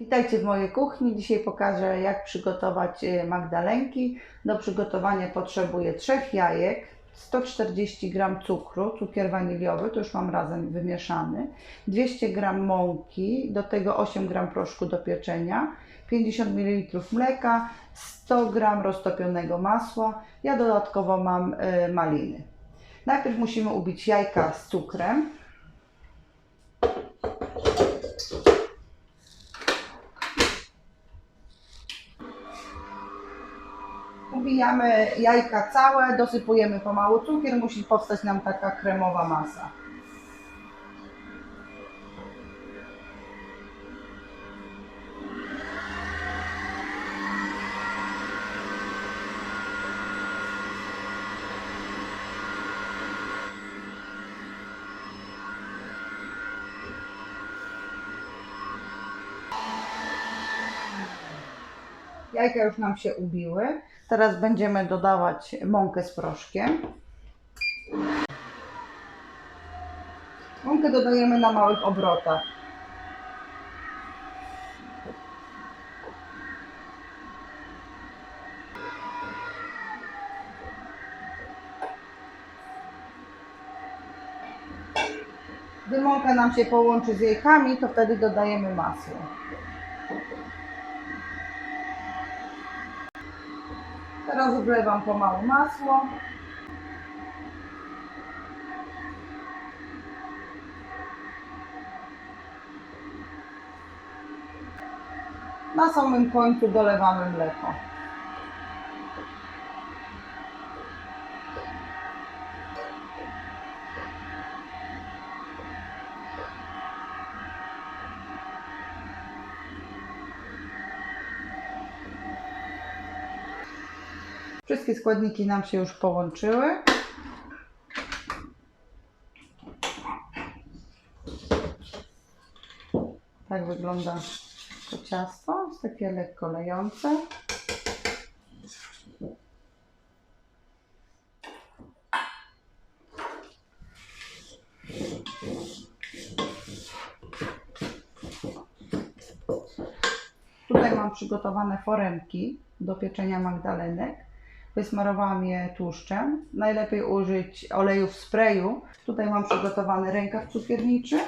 Witajcie w mojej kuchni. Dzisiaj pokażę jak przygotować e, magdalenki. Do przygotowania potrzebuję trzech jajek, 140 g cukru, cukier waniliowy, to już mam razem wymieszany, 200 g mąki, do tego 8 g proszku do pieczenia, 50 ml mleka, 100 g roztopionego masła. Ja dodatkowo mam e, maliny. Najpierw musimy ubić jajka z cukrem. Ubijamy jajka całe, dosypujemy pomału cukier, musi powstać nam taka kremowa masa. Jajka już nam się ubiły. Teraz będziemy dodawać mąkę z proszkiem. Mąkę dodajemy na małych obrotach. Gdy mąka nam się połączy z jajkami, to wtedy dodajemy masło. Teraz wlewam pomału masło. Na samym końcu dolewamy mleko. Wszystkie składniki nam się już połączyły. Tak wygląda to ciasto. Jest takie lekko lejące. Tutaj mam przygotowane foremki do pieczenia magdalenek. Wysmarowałam je tłuszczem. Najlepiej użyć oleju w sprayu. Tutaj mam przygotowany rękaw cukierniczy.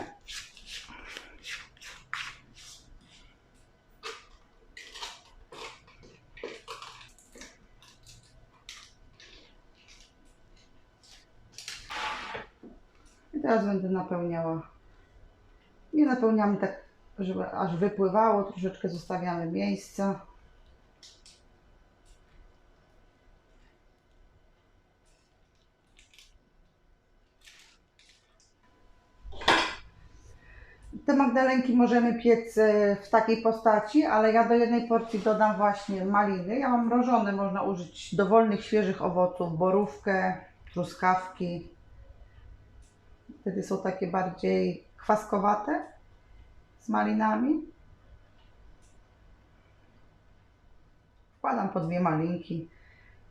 Teraz będę napełniała. Nie napełniamy tak, żeby aż wypływało. Troszeczkę zostawiamy miejsca. Te magdalenki możemy piec e, w takiej postaci, ale ja do jednej porcji dodam właśnie maliny. Ja mam mrożone, można użyć dowolnych świeżych owoców, borówkę, truskawki. Wtedy są takie bardziej kwaskowate z malinami. Wkładam po dwie malinki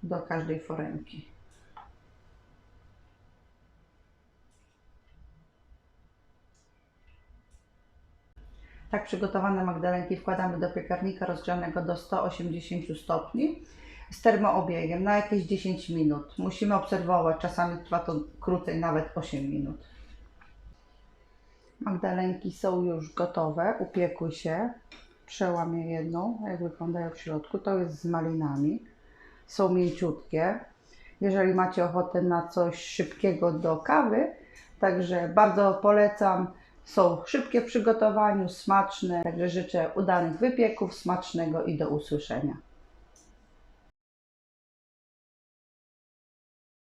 do każdej foremki. Tak przygotowane magdalenki wkładamy do piekarnika rozgrzanego do 180 stopni z termoobiegiem na jakieś 10 minut. Musimy obserwować, czasami trwa to krócej, nawet 8 minut. Magdalenki są już gotowe, upiekły się. Przełamię jedną, jak wyglądają w środku. To jest z malinami. Są mięciutkie. Jeżeli macie ochotę na coś szybkiego do kawy, także bardzo polecam. Są szybkie w przygotowaniu, smaczne. Także życzę udanych wypieków, smacznego i do usłyszenia.